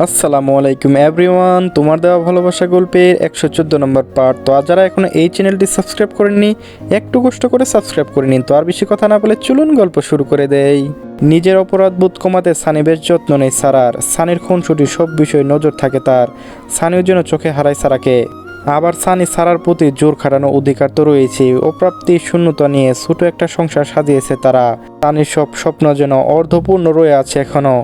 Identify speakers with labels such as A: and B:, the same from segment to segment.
A: আসসালামু আলাইকুম এভরিওয়ান, তোমার দেওয়া ভালোবাসা গল্পের একশো চোদ্দ নম্বর পার্ট। তো আর যারা এখনও এই চ্যানেলটি সাবস্ক্রাইব করেননি, একটু কষ্ট করে সাবস্ক্রাইব করে নিন। তো আর বেশি কথা না বলে চলুন গল্প শুরু করে দেই। নিজের অপরাধ বোধ কমাতে সানি বেশ যত্ন নেই সারার। সানির খুনসুটি সব বিষয়ে নজর থাকে তার। সানিও যেন চোখে হারায় সারাকে। আবার সানি সারার প্রতি জোর খাটানো অধিকার তো রয়েছে। অপ্রাপ্তি শূন্যতা নিয়ে ছোট একটা সংসার সাজিয়েছে তারা। সানির সব স্বপ্ন যেন অর্ধপূর্ণ রয়ে আছে এখনও।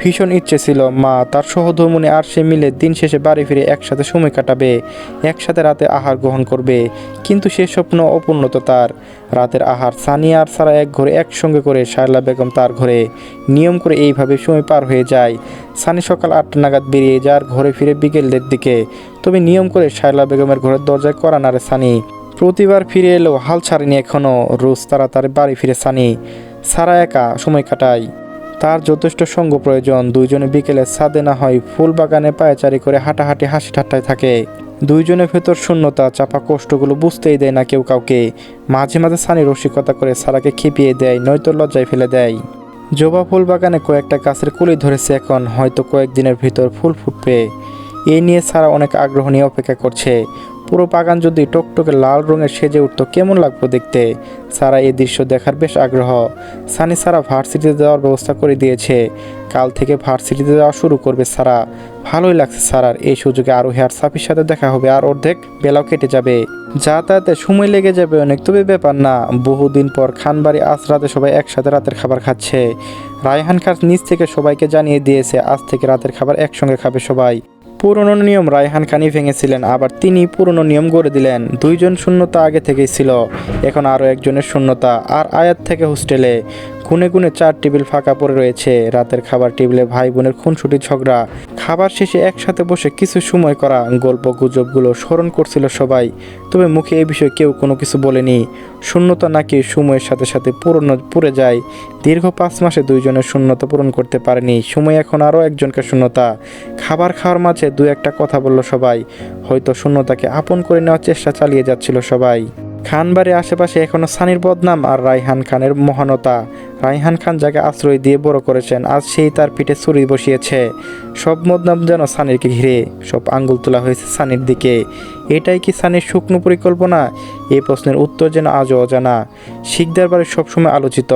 A: ভীষণ ইচ্ছে ছিল, মা তার সহধর্মণি আর সে মিলে দিন শেষে বাড়ি ফিরে একসাথে সময় কাটাবে, একসাথে রাতে আহার গ্রহণ করবে, কিন্তু সে স্বপ্ন অপূর্ণত তার। রাতের আহার সানি আর সারা এক ঘরে একসঙ্গে করে শায়লা বেগম তার ঘরে। নিয়ম করে এইভাবে সময় পার হয়ে যায়। সানি সকাল আটটা নাগাদ বেরিয়ে যায় আর ঘরে ফিরে বিকেলের দিকে। তবে নিয়ম করে শায়লা বেগমের ঘরের দরজায় করা নারে সানি। প্রতিবার ফিরে এলেও হাল ছাড়েনি এখনও রোজ তারা তার বাড়ি ফিরে সানি। সারা একা সময় কাটায়। তার যথেষ্ট সঙ্গ প্রয়োজন। দুইজনে বিকেলে ছাদে না হয় ফুল বাগানে পায়চারি করে হাঁটাহাঁটি হাসি ঠাট্টায় থাকে। দুইজনের ভেতর শূন্যতা, চাপা কষ্টগুলো বুঝতেই দেয় না কেউ কাউকে। মাঝে মাঝে সানি রসিকতা করে সারাকে খেপিয়ে দেয়, নয়তো লজ্জায় ফেলে দেয়। জবা ফুল বাগানে কয়েকটা গাছের কুলি ধরেছে এখন, হয়তো কয়েকদিনের ভিতর ফুল ফুটবে। এই নিয়ে সারা অনেক আগ্রহ নিয়ে অপেক্ষা করছে। পুরো বাগান যদি টকটকে লাল রঙের সেজে উঠতো, কেমন লাগতো দেখতে? সারা এই দৃশ্য দেখার বেশ আগ্রহ। সানি সারা ভার্সিটিতে যাওয়ার ব্যবস্থা করে দিয়েছে। কাল থেকে ভার্সিটিতে যাওয়া শুরু করবে সারা। ভালোই লাগছে সারার এই সুযোগে আরও হেয়ার সাফির সাথে দেখা হবে আর অর্ধেক বেলাও কেটে যাবে। যাতায়াতে সময় লেগে যাবে অনেক, তবে ব্যাপার না। বহুদিন পর খানবাড়ি আজ রাতে সবাই একসাথে রাতের খাবার খাচ্ছে। রায়হান খান নিজ থেকে সবাইকে জানিয়ে দিয়েছে, আজ থেকে রাতের খাবার একসঙ্গে খাবে সবাই। পুরনো নিয়ম রায়হান খানই ভেঙেছিলেন, আবার তিনি পুরনো নিয়ম গড়ে দিলেন। দুইজন শূন্যতা আগে থেকেই ছিল, এখন আরও একজনের শূন্যতা, আর আয়াত থেকে হোস্টেলে। গুনে গুনে চার টেবিল ফাঁকা পড়ে রয়েছে। রাতের খাবার টেবিলে ভাই বোনের খুনসুটি ঝগড়া। খাবার শেষে একসাথে বসে কিছু সময় করা গল্প গুজবগুলো স্মরণ করছিল সবাই। তবে মুখে এ বিষয়ে কেউ কোনো কিছু বলেনি। শূন্যতা নাকি সময়ের সাথে সাথে পূরণ পুড়ে যায়। দীর্ঘ পাঁচ মাসে দুইজনের শূন্যতা পূরণ করতে পারেনি। সময় এখন আরও একজনকে শূন্যতা। খাবার খাওয়ার মাঝে দু একটা কথা বলল সবাই। হয়তো শূন্যতাকে আপন করে নেওয়ার চেষ্টা চালিয়ে যাচ্ছিল সবাই। খানবাড়ির আশেপাশে এখনও সানির বদনাম আর রায়হান খানের মহানতা। রায়হান খান যাকে আশ্রয় দিয়ে বড় করেছেন, আজ সেই তার পিঠে ছুরি বসিয়েছে। সব মদনাম যেন সানিরকে ঘিরে, সব আঙ্গুল তোলা হয়েছে সানির দিকে। এটাই কি সানির শুকনো পরিকল্পনা? এই প্রশ্নের উত্তর যেন আজও অজানা। শিখদের বাড়ি সবসময় আলোচিত,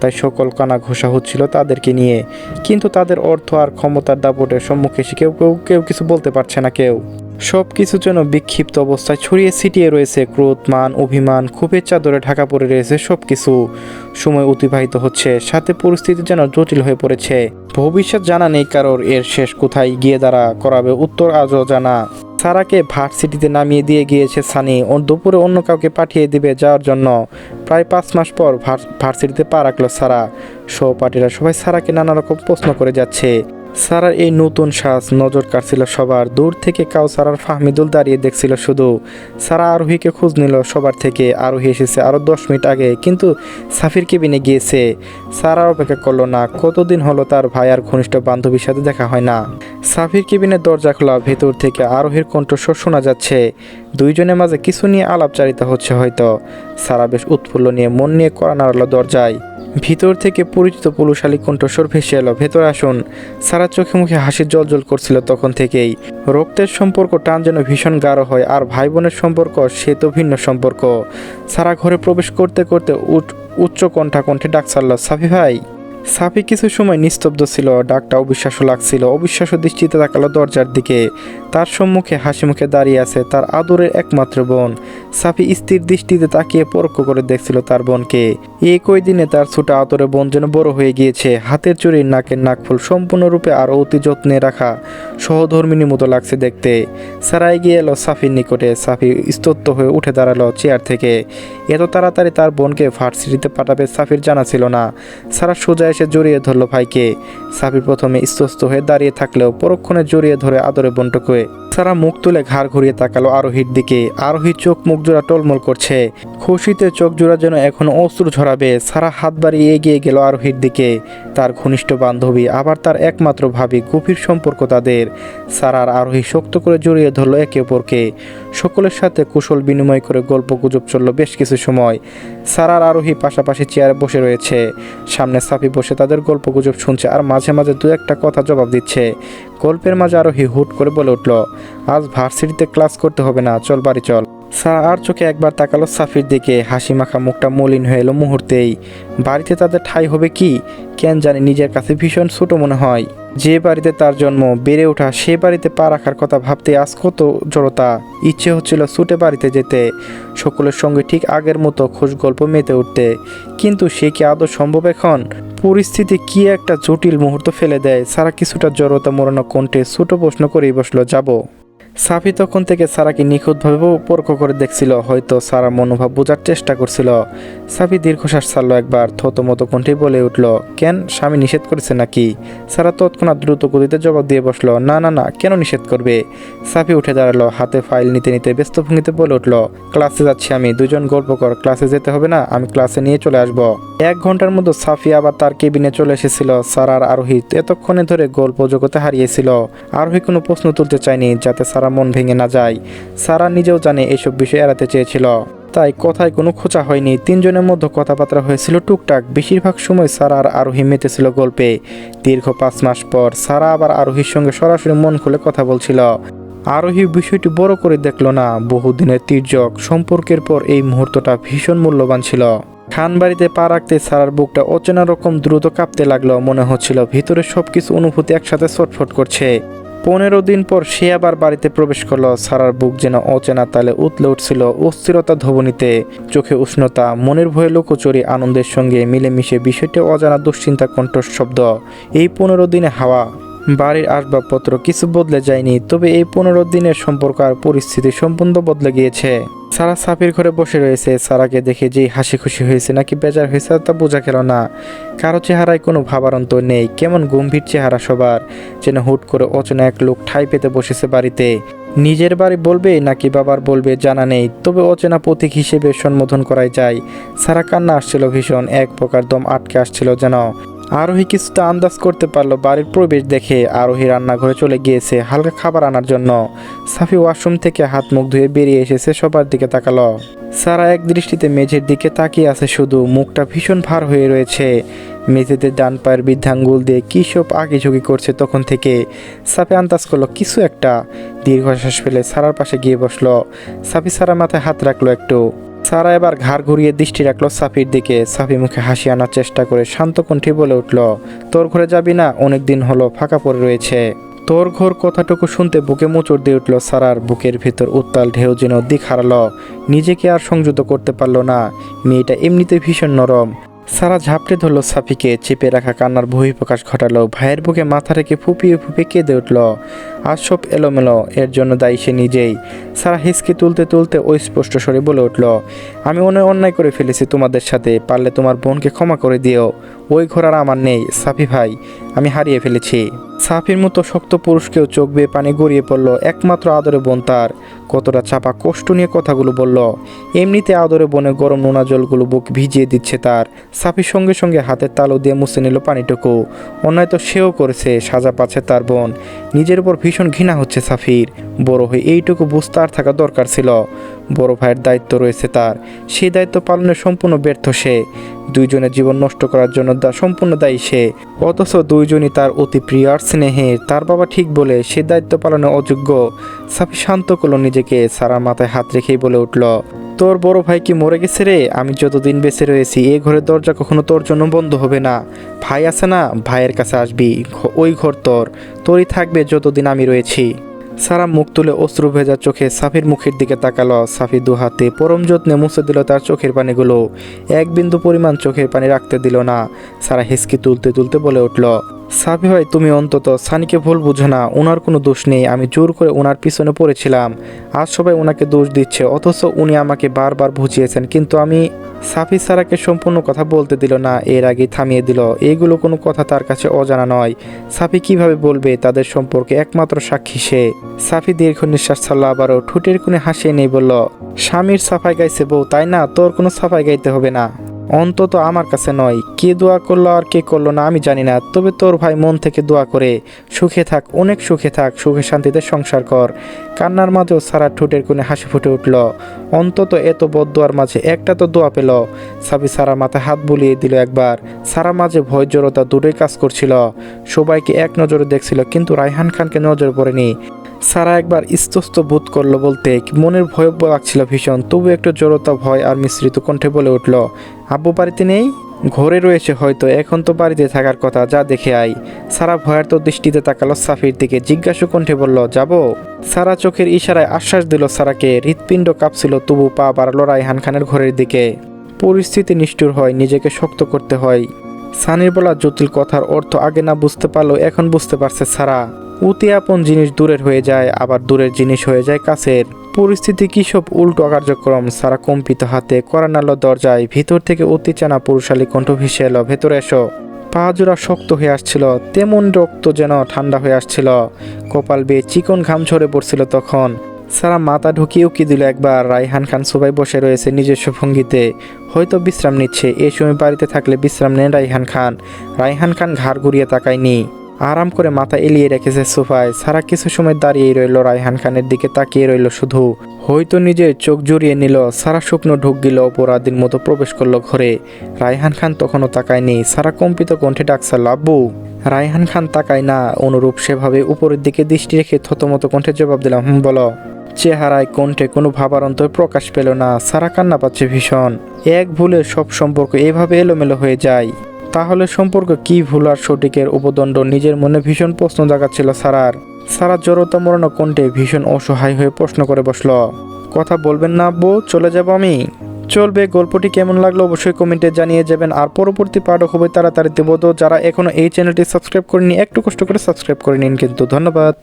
A: তাই সকল কানা ঘোষা হচ্ছিল তাদেরকে নিয়ে। কিন্তু তাদের অর্থ আর ক্ষমতার দাপটের সম্মুখে এসে কেউ কেউ কেউ কিছু বলতে পারছে না কেউ। সব কিছু যেন বিক্ষিপ্ত অবস্থায় ছড়িয়ে ছিটিয়ে রয়েছে ক্রোধ, মান, অভিমান, ক্ষোভের চাদরে ঢাকা পড়ে রয়েছে সব কিছু সময় অতিবাহিত হচ্ছে, সাথে পরিস্থিতি যেন জটিল হয়ে পড়েছে। ভবিষ্যৎ জানা নেই কারোর এর শেষ কোথায় গিয়ে দাঁড়া, করাবে উত্তর আজও জানা। সারাকে ভার্সিটিতে নামিয়ে দিয়ে গিয়েছে সানি, ও দুপুরে অন্য কাউকে পাঠিয়ে দিবে যাওয়ার জন্য। প্রায় পাঁচ মাস পর ভার- ভার্সিটিতে পা রাখল সারা। সহপাঠীরা সবাই সারাকে নানা রকম প্রশ্ন করে যাচ্ছে। সারার এই নতুন শ্বাস নজর কাটছিল সবার। দূর থেকে কাউ সারার ফাহমিদুল দাঁড়িয়ে দেখছিল শুধু। সারা আরোহীকে খোঁজ নিল সবার থেকে। আরোহী এসেছে আরও দশ মিনিট আগে, কিন্তু সাফির কেবিনে গিয়েছে। সারা অপেক্ষা করল না, কতদিন হলো তার ভাই আর ঘনিষ্ঠ বান্ধবীর সাথে দেখা হয় না। সাফির কেবিনের দরজা খোলা, ভেতর থেকে আরোহীর কণ্ঠস্বর শোনা যাচ্ছে। দুইজনের মাঝে কিছু নিয়ে আলাপচারিতা হচ্ছে হয়তো। সারা বেশ উৎফুল্ল নিয়ে মন নিয়ে করা নাড়ালো দরজায়। ভিতর থেকে পরিচিত পুলুশালী কণ্ঠস্বর ভেসে এলো, ভেতর আসুন। সারা চোখে মুখে হাসির জল করছিল তখন থেকেই। রক্তের সম্পর্ক টান যেন ভীষণ গাঢ় হয়, আর ভাই বোনের সম্পর্ক সে তো ভিন্ন সম্পর্ক। সারা ঘরে প্রবেশ করতে করতে উচ্চ কণ্ঠা কণ্ঠে ডাক ছাড়ল, সাফি ভাই? সাফি কিছু সময় নিস্তব্ধ ছিল ডাকটা অবিশ্বাস্য লাগছিল। অবিশ্বাস্য দৃষ্টিতে তাকালো দরজার দিকে। তার সম্মুখে হাসি মুখে দাঁড়িয়ে আছে তার আদরের একমাত্র বোন। সাফি স্থির দৃষ্টিতে তাকিয়ে পরোক্ষ করে দেখছিল তার বোনকে। এই কয়দিনে তার ছোটা আদরে বোন যেন বড় হয়ে গিয়েছে। হাতের চুরি নাকের নাকফুল সম্পূর্ণরূপে আরও অতি যত্নে রাখা সহধর্মিনীর মতো লাগছে দেখতে। সারা গিয়ে এলো সাফির নিকটে। সাফি স্তব্ধ হয়ে উঠে দাঁড়াল চেয়ার থেকে। এত তাড়াতাড়ি তার বোনকে ভার্সিটিতে পাঠাবে সাফির জানা ছিল না। সারা সোজা এসে জড়িয়ে ধরলো ভাইকে। সাফি প্রথমে স্তস্ত হয়ে দাঁড়িয়ে থাকলেও পরক্ষণে জড়িয়ে ধরে আদরে বোনটুকে れ。সারা মুখ তুলে ঘাড় ঘুরিয়ে তাকালো আরোহীর দিকে। আরোহী চোখ মুখ জোড়া টলমল করছে। খুশিতে চোখ জোড়া যেন এখন অস্ত্র ঝরাবে। সারা হাত বাড়িয়ে এগিয়ে গেল আরোহীর দিকে। তার ঘনিষ্ঠ বান্ধবী, আবার তার একমাত্র ভাবি, গভীর সম্পর্ক তাদের। সারার আরোহী শক্ত করে জড়িয়ে ধরলো একে অপরকে। সকলের সাথে কুশল বিনিময় করে গল্প গুজব চলল বেশ কিছু সময়। সারার আরোহী পাশাপাশি চেয়ারে বসে রয়েছে। সামনে সাফি বসে তাদের গল্প গুজব শুনছে আর মাঝে মাঝে দু একটা কথা জবাব দিচ্ছে। গল্পের মাঝে আরোহী হুট করে বলে উঠল আজ ভার্সিটিতে ক্লাস করতে হবে না, চল বাড়ি চল। সারা আর চোখে একবার তাকালো সাফির দিকে, হাসি মাখা মুখটা মলিন হয়ে এলো মুহূর্তেই। বাড়িতে তাদের ঠাই হবে কি? কেন জানি নিজের কাছে ভীষণ ছোট মনে হয়। যে বাড়িতে তার জন্ম, বেড়ে ওঠা, সে বাড়িতে পা রাখার কথা ভাবতে আজ কত জড়তা। ইচ্ছে হচ্ছিল ছুটে বাড়িতে যেতে, সকলের সঙ্গে ঠিক আগের মতো খোঁজ গল্প মেতে উঠতে। কিন্তু সে কি আদৌ সম্ভব এখন? পরিস্থিতি কি একটা জটিল মুহূর্ত ফেলে দেয়? সারা কিছুটা জড়তা মোড়ানো কণ্ঠে ছোট প্রশ্ন করেই বসল, যাব। সাফি তখন থেকে সারাকে নিখুঁতভাবে পরখ করে দেখছিল, হয়তো সারা মনোভাব বোঝার চেষ্টা করছিল। সাফি দীর্ঘশ্বাস ছাড়লো একবার, থতমতো কণ্ঠে বলে উঠল, কেন, স্বামী নিষেধ করেছে নাকি? সারা তৎক্ষণাৎ দ্রুত গতিতে জবাব দিয়ে বসল, না না না, কেন নিষেধ করবে? সাফি উঠে দাঁড়াল, হাতে ফাইল নিতে নিতে ব্যস্ত ভঙ্গিতে বলে উঠল, ক্লাসে যাচ্ছি আমি, দুজন গল্প কর, ক্লাসে যেতে হবে না, আমি ক্লাসে নিয়ে চলে আসব। এক ঘণ্টার মধ্যে সাফি আবার তার কেবিনে চলে এসেছিল, সারার আরোহী এতক্ষণে ধরে গল্প জগতে হারিয়েছিল। আরোহী কোনো প্রশ্ন তুলতে চায়নি, যাতে সারা মন ভেঙে না যায়। সারা নিজেও জানে এসব বিষয় এড়াতে চেয়েছিল। তাই কথায় কোনো খোঁচা হয়নি। তিনজনের মধ্যে কথাবার্তা হয়েছিল টুকটাক। বেশিরভাগ সময় সারা আর আরোহী মেতেছিল গল্পে। দীর্ঘ পাঁচ মাস পর সারা আবার আরোহীর সঙ্গে সরাসরি মন খুলে কথা বলছিল। আরোহী বিষয়টি বড় করে দেখল না। বহুদিনের তির্যক। সম্পর্কের পর এই মুহূর্তটা ভীষণ মূল্যবান ছিল। খান বাড়িতে পা রাখতে সারার বুকটা অচেনা রকম দ্রুত কাঁপতে লাগল। মনে হচ্ছিল ভিতরে সবকিছু অনুভূতি একসাথে ছটফট করছে। পনেরো দিন পর সে আবার বাড়িতে প্রবেশ করল। সারার বুক যেন অচেনা তালে উতলে উঠছিল অস্থিরতা ধবনিতে। চোখে উষ্ণতা, মনের ভয়ে লোকচুরি আনন্দের সঙ্গে মিলেমিশে বিষয়টি অজানা দুশ্চিন্তা কণ্ঠর শব্দ। এই পনেরো দিনে হাওয়া বাড়ির আসবাবপত্র কিছু বদলে যায়নি, তবে এই পনেরো দিনের সম্পর্ক আর পরিস্থিতি সম্পূর্ণ বদলে গিয়েছে। সারা সাফির ঘরে বসে রয়েছে, সারাকে দেখে যেই হাসি খুশি হয়েছে নাকি বেজার হয়েছে তা বোঝা গেল না। কারও চেহারায় কোনো ভাবারন্ত নেই, কেমন গম্ভীর চেহারা সবার, যেন হুট করে অচেনা এক লোক ঠাই পেতে বসেছে বাড়িতে। নিজের বাড়ি বলবে নাকি বাবার বলবে জানা নেই, তবে অচেনা প্রতীক হিসেবে সম্বোধন করাই যায়। সারা কান্না আসছিল ভীষণ, এক প্রকার দম আটকে আসছিল যেন। আরোহী কিছুটা আন্দাজ করতে পারল বাড়ির প্রবেশ দেখে আরোহী রান্নাঘরে চলে গিয়েছে হালকা খাবার আনার জন্য। সাফি ওয়াশরুম থেকে হাত মুখ ধুয়ে বেরিয়ে এসেছে সবার দিকে তাকালো। সারা এক দৃষ্টিতে মেঝের দিকে তাকিয়ে আছে শুধু, মুখটা ভীষণ ভার হয়ে রয়েছে। মেঝেতে ডান পায়ের বৃদ্ধাঙ্গুল দিয়ে কী সব আঁকিঝুঁকি করছে তখন থেকে। সাফি আন্দাজ করল, কিছু একটা। দীর্ঘশ্বাস ফেলে সারার পাশে গিয়ে বসল। সাফি সারা মাথায় হাত রাখল একটু। সারা এবার ঘাড় ঘুরিয়ে দৃষ্টি রাখল সাফির দিকে। সাফি মুখে হাসি আনার চেষ্টা করে শান্ত কণ্ঠে বলে উঠল, তোর ঘরে যাবি না? অনেক দিন হলো ফাঁকা পড়ে রয়েছে। তোর ঘর কথাটুকু শুনতে বুকে মোচড় দিয়ে উঠল সারার বুকের ভিতর উত্তাল ঢেউ যেন দিক হারালো। নিজেকে আর সংযত করতে পারল না। মেয়েটা এমনিতে ভীষণ নরম। সারা ঝাপটে ধরলো সাফিকে, চেপে রাখা কান্নার বহিঃপ্রকাশ ঘটালো, ভাইয়ের বুকে মাথা রেখে ফুপিয়ে ফুপিয়ে কেঁদে উঠল। আর সব এলোমেলো, এর জন্য দায়ী সে নিজেই। সারা হিসকে তুলতে তুলতে ওই স্পষ্ট স্বরে বলে উঠল, আমি অনেক অন্যায় করে ফেলেছি তোমাদের সাথে, পারলে তোমার বোনকে ক্ষমা করে দিও। ওই ঘর আর আমার নেই, সাফি ভাই, আমি হারিয়ে ফেলেছি। সাফির মতো শক্ত পুরুষকেও চোখ বেয়ে পানি গড়িয়ে পড়ল একমাত্র আদরে বোন তার। কতটা চাপা, কষ্ট নিয়ে কথাগুলো বলল। এমনিতে আদরে বনে গরম নোনা জলগুলো বুক ভিজিয়ে দিচ্ছে তার। সাফির সঙ্গে সঙ্গে হাতের তালু দিয়ে মুছে নিল পানিটুকু। অন্যায় তো সেও করেছে, সাজা পাচ্ছে তার বোন। নিজের উপর ভীষণ ঘৃণা হচ্ছে সাফির। বড় হয়ে এইটুকু বুঝতে আর থাকা দরকার ছিল। বড় ভাইয়ের দায়িত্ব রয়েছে তার। সেই দায়িত্ব পালনে সম্পূর্ণ ব্যর্থ সে। দুইজনের জীবন নষ্ট করার জন্য সম্পূর্ণ দায়ী সে। অথচ দুইজনই তার অতি প্রিয় আর স্নেহের। তার বাবা ঠিক বলে সে দায়িত্ব পালনে অযোগ্য। সাফি শান্ত করল নিজেকে, সারা মাথায় হাত রেখেই বলে উঠল, তোর বড় ভাই কি মরে গেছে রে? আমি যতদিন বেঁচে রয়েছি, এ ঘরের দরজা কখনো তোর জন্য বন্ধ হবে না। ভাই আছে না? ভাইয়ের কাছে আসবি। ওই ঘর তোর। তোরই থাকবে যতদিন আমি রয়েছি। সারা মুখ তুলে অশ্রু ভেজা চোখে সাফির মুখের দিকে তাকালো। সাফি দু হাতে পরম যত্নে মুছে দিল তার চোখের পানিগুলো। এক বিন্দু পরিমাণ চোখের পানি রাখতে দিল না। সারা হিসকি তুলতে তুলতে বলে উঠল, সাফি ভাই, তুমি অন্তত সানিকে ভুল বুঝো না। ওনার কোনো দোষ নেই। আমি জোর করে ওনার পিছনে পড়েছিলাম। আজ সবাই ওনাকে দোষ দিচ্ছে, অথচ উনি আমাকে বারবার বুঝিয়েছেন। কিন্তু আমি সাফি সারাকে সম্পূর্ণ কথা বলতে দিল না, এর আগে থামিয়ে দিল। এগুলো কোনো কথা তার কাছে অজানা নয়। সাফি কীভাবে বলবে তাদের সম্পর্কে একমাত্র সাক্ষী সে? সাফি দীর্ঘ নিঃশ্বাস ছাড়লো, আবারও ঠোঁটের কোণে হাসিয়ে নেই বলল, স্বামীর সাফাই গাইছে বউ, তাই না? তোর কোনো সাফাই গাইতে হবে না। অন্তত আমার কাছে নয়। কে দোয়া করল আর কে করল না আমি জানি না। তবে তোর ভাই মন থেকে দোয়া করে, সুখে থাক, অনেক সুখে থাক, সুখে শান্তিতে সংসার কর। কান্নার মাঝেও সারা ঠোঁটের কোণে হাসি ফুটে উঠল। অন্তত এত বদোয়ার মাঝে একটা তো দোয়া পেল। সাবি সারা মাথায় হাত বুলিয়ে দিল একবার। সারা মাঝে ভয়, জড়তা দুটোই কাজ করছিল। সবাইকে এক নজরে দেখছিল, কিন্তু রায়হান খানকে নজর পড়েনি। সারা একবার ইস্তস্ত বোধ করল বলতে মনের ভয় লাগছিল ভীষণ, তবু একটু জড়তা, ভয় আর মিশ্রিত কণ্ঠে বলে উঠল, আব্বু বাড়িতে নেই? ঘরে রয়েছে হয়তো, এখন তো বাড়িতে থাকার কথা, যা দেখে আই সারা ভয়ার তো দৃষ্টিতে তাকালো সাফির দিকে, জিজ্ঞাসু কণ্ঠে বলল, যাব? সারা চোখের ইশারায় আশ্বাস দিল সারাকে, হৃৎপিণ্ড কাঁপছিল, তবু পা বাড়ালো রায়হান খানের ঘরের দিকে। পরিস্থিতি নিষ্ঠুর হয়, নিজেকে শক্ত করতে হয়। সানির বলা জটিল কথার অর্থ আগে না বুঝতে পারলেও এখন বুঝতে পারছে সারা। অতি আপন জিনিস দূরের হয়ে যায়, আবার দূরের জিনিস হয়ে যায় কাছের। পরিস্থিতি কি সব উল্টো কার্যক্রম? সারা কম্পিত হাতে করানালো দরজায় ভিতর থেকে অতি চানা পুরুষালী কণ্ঠ ভেসে এলো, ভেতরে এসো। পা জোড়া শক্ত হয়ে আসছিল, তেমন রক্ত যেন ঠান্ডা হয়ে আসছিল। কপাল বেয়ে চিকন ঘাম ঝরে পড়ছিল তখন। সারা মাথা ঢুকিয়ে উকি দিল একবার। রাইহান খান সবাই বসে রয়েছে নিজস্ব ভঙ্গিতে। হয়তো বিশ্রাম নিচ্ছে। এই সময় বাড়িতে থাকলে বিশ্রাম নেন রাইহান খান। রাইহান খান ঘাড় ঘুরিয়ে তাকায়নি। আরাম করে মাথা এলিয়ে রেখেছে সোফায় সারা কিছু সময় দাঁড়িয়েই রইল রায়হান খানের দিকে, তাকিয়ে রইল শুধু। হয়তো নিজের চোখ জুড়িয়ে নিল, সারা স্বপ্ন ঢুক গেল অপরাধীর মতো প্রবেশ করল ঘরে। রায়হান খান তখনও তাকায়নি, সারা কম্পিত কণ্ঠে ডাকসাল আব্বু রায়হান খান তাকায় না, অনুরূপ সেভাবে উপরের দিকে দৃষ্টি রেখে থতমতো কণ্ঠে জবাব দিলাম হুম, বলো। চেহারায় কণ্ঠে কোনো ভাবার অন্তর প্রকাশ পেল না, সারা কান্না পাচ্ছে ভীষণ। এক ভুলে সব সম্পর্ক এভাবে এলোমেলো হয়ে যায়। তাহলে সম্পর্ক কি ভুল আর সঠিকের উপদণ্ড? নিজের মনে ভীষণ প্রশ্ন জাগাচ্ছিল সারার। সারা জড়তা মরণ কণ্ঠে ভীষণ অসহায় হয়ে প্রশ্ন করে বসল। কথা বলবেন না, আব্বু, চলে যাব আমি। চলবে, গল্পটি কেমন লাগল অবশ্যই কমেন্টে জানিয়ে যাবেন। আর পরবর্তী পাঠও খুবই তাড়াতাড়ি দেবো যারা এখনও এই চ্যানেলটি সাবস্ক্রাইব করেনি একটু কষ্ট করে সাবস্ক্রাইব করে নিন কিন্তু। ধন্যবাদ।